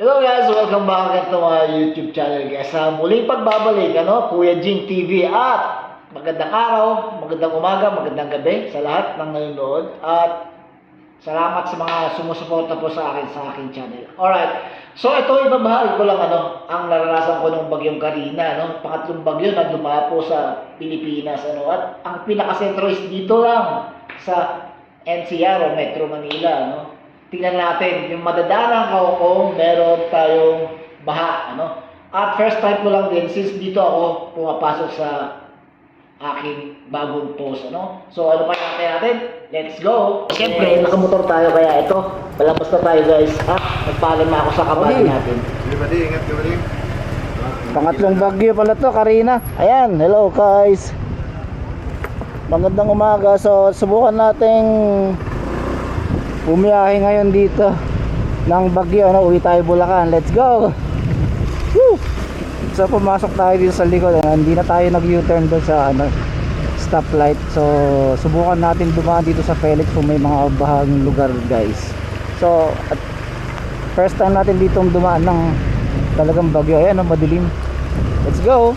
Hello guys, welcome back to my YouTube channel guys. Sa muling pagbabalik, ano, Kuya Jing TV at magandang araw, magandang umaga, magandang gabi sa lahat ng nanonood at salamat sa mga sumusuporta po sa akin sa aking channel. Alright, so ito ibabahagi ko lang ano, ang naranasan ko ng bagyong Karina, no? pangatlong bagyo na dumapo sa Pilipinas. Ano? At ang pinakasentro is dito lang sa NCR o Metro Manila. No? Tingnan natin, yung madadaanan ko kung meron tayong baha, ano. At first time ko lang din, since dito ako pumapasok sa aking bagong post, ano. So, ano pa natin natin? Let's go! Siyempre, nakamotor tayo, kaya ito, palamos na tayo guys. Ah, nagpaalam na ako sa kabali Okay. natin. Di, ingat di? Pangatlong bagyo pala to, Karina. Ayan, hello guys. Magandang umaga. So, subukan nating bumiyahe ngayon dito ng bagyo. Ano, uwi tayo Bulacan. Let's go! Woo! So, pumasok tayo dito sa likod. Ano, hindi na tayo nag-U-turn doon sa ano, stoplight. So, subukan natin dumaan dito sa Felix kung may mga bahaging lugar guys. So, at first time natin dito dumaan ng talagang bagyo. Ayan, oh, madilim. Let's go!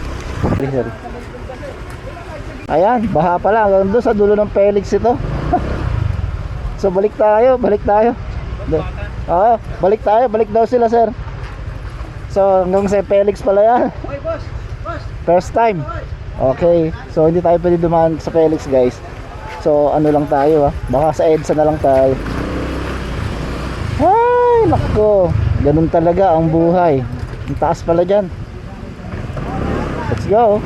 Ayan, baha pala. Doon sa dulo ng Felix ito. So, balik tayo, balik tayo. Oo, balik tayo, balik daw sila, sir. So, hanggang sa Felix pala yan. First time. Okay, so hindi tayo pwede dumaan sa Felix, guys. So, ano lang tayo, ah. Baka sa EDSA na lang tayo. Ay, nako. Ganun talaga ang buhay. Ang taas pala dyan. Let's go.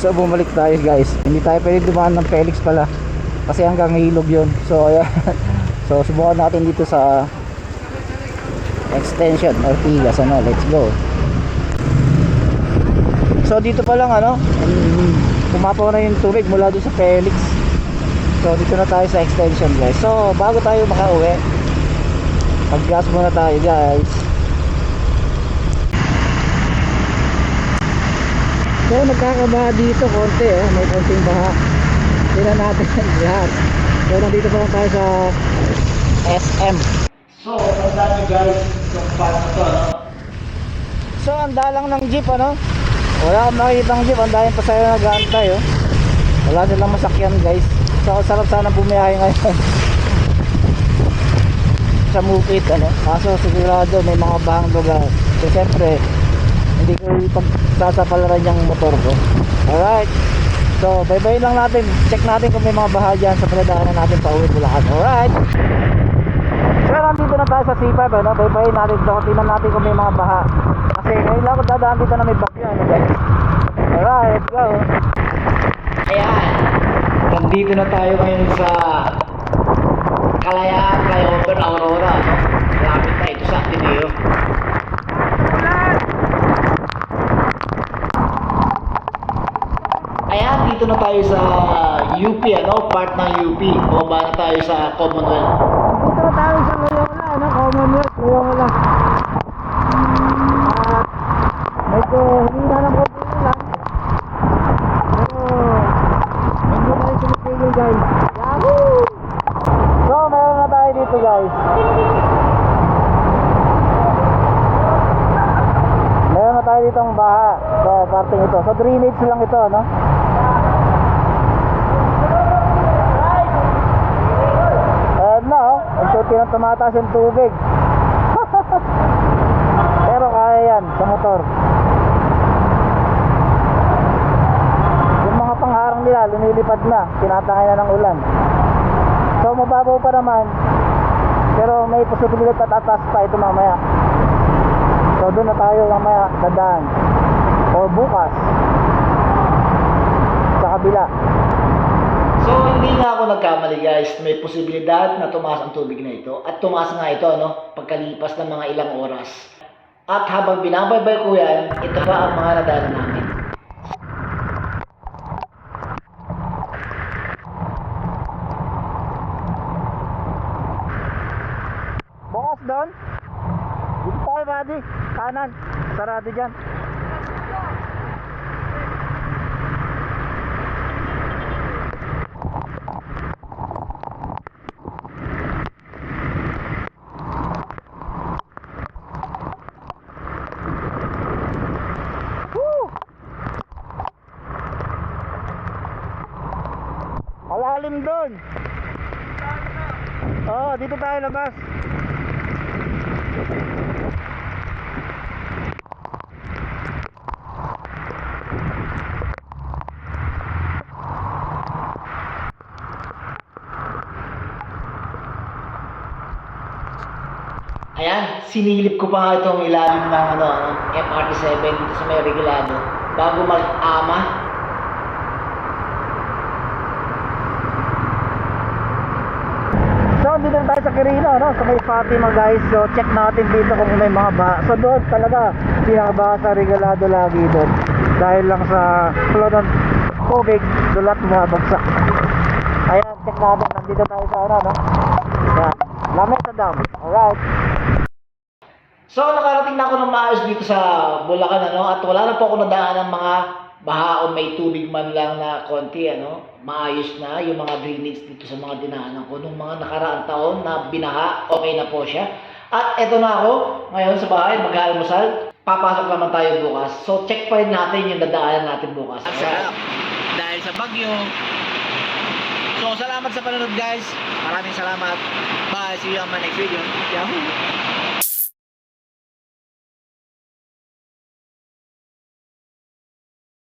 So, bumalik tayo guys. Hindi tayo pwede dumaan ng Felix pala. Kasi hanggang hilog yun. So, ayan. So, subukan natin dito sa extension Ortigas. Ano, let's go. So, dito pa lang ano, um, pumapaw na yung tubig mula doon sa Felix. So, dito na tayo sa extension guys. So, bago tayo makauwi, mag-gas muna tayo guys. So, nagkakabaha dito konti eh. May konting baha. Tingnan natin lahat. So, nandito pa lang tayo sa SM. So, tandaan nyo guys, yung na to. So, ang dalang ng jeep ano. Wala akong makikita ng jeep. Ang daming pasahero na nag-aantay oh. Wala silang masakyan guys. So, ang sarap sana bumiyahe ngayon. sa Mukit ano. Kaso sigurado may mga bahang lugar. So, siyempre, hindi ko ipagsasapalaran yung motor ko. Alright. So, bye-bye lang natin. Check natin kung may mga baha dyan sa pinadaanan natin pa uwi Bulacan. Alright. So, nandito na tayo sa C5, ano? Bye-bye natin. So, tingnan natin kung may mga baha. Kasi ngayon lang ako dadaan dito na may bagyo, ano guys. Alright, let's go. Ayan. Nandito na tayo ngayon sa Kalayaan Flyover Aurora. Malapit na ito sa Ateneo. Ayan, dito na tayo sa UP, ano? Part ng UP. Bumaba na tayo sa Commonwealth. Dito na tayo sa Loyola, ano? Commonwealth, Loyola. At medyo humina ng konti na lang. Pero hindi tayo sumitigil guys. Yahoo! So, meron na tayo dito guys. Meron na tayo dito ang baha. So, parting ito. So, drainage lang ito, no? Ayan na, oh. Na tumataas yung tubig. Pero kaya yan sa motor. Yung mga pangharang nila, lumilipad na. Tinatangay na ng ulan. So, mababaw pa naman. Pero may posibilidad at atas pa ito mamaya. So, doon na tayo mamaya dadaan. O bukas. Sa kabila. Hindi nga ako nagkamali guys. May posibilidad na tumaas ang tubig na ito. At tumaas nga ito, ano, pagkalipas ng mga ilang oras. At habang binabaybay ko yan, ito pa ang mga nadala namin. Bukas doon. Dito tayo, buddy. Kanan. Sarado dyan. Ilalim doon. Oo, dito tayo labas. Ayan, sinilip ko pa nga itong ilalim ng ano, ano, MRT7 dito sa may Regalado bago mag-ama. So, dito tayo sa Quirino, no? Sa may Fatima, guys. So, check natin dito kung may mga baha. So, doon talaga, pinakabaha sa regalado lagi doon. Dahil lang sa flow ng tubig, dulat bumabagsak. Ayan, check natin. Nandito tayo sa ano, no? Ayan. Lamesa Dam. Alright. So, nakarating na ako ng maayos dito sa Bulacan, ano, at wala na po ako nadaan ng mga baha o may tubig man lang na konti, ano, maayos na yung mga drainage dito sa mga dinaanan ko. Nung mga nakaraang taon na binaha, okay na po siya. At eto na ako, ngayon sa bahay, mag-aalmusal. Papasok naman tayo bukas. So, check pa rin natin yung dadaanan natin bukas. Sarap. Dahil sa bagyo. So, salamat sa panonood guys. Maraming salamat. Bye. See you on my next video. Yahoo!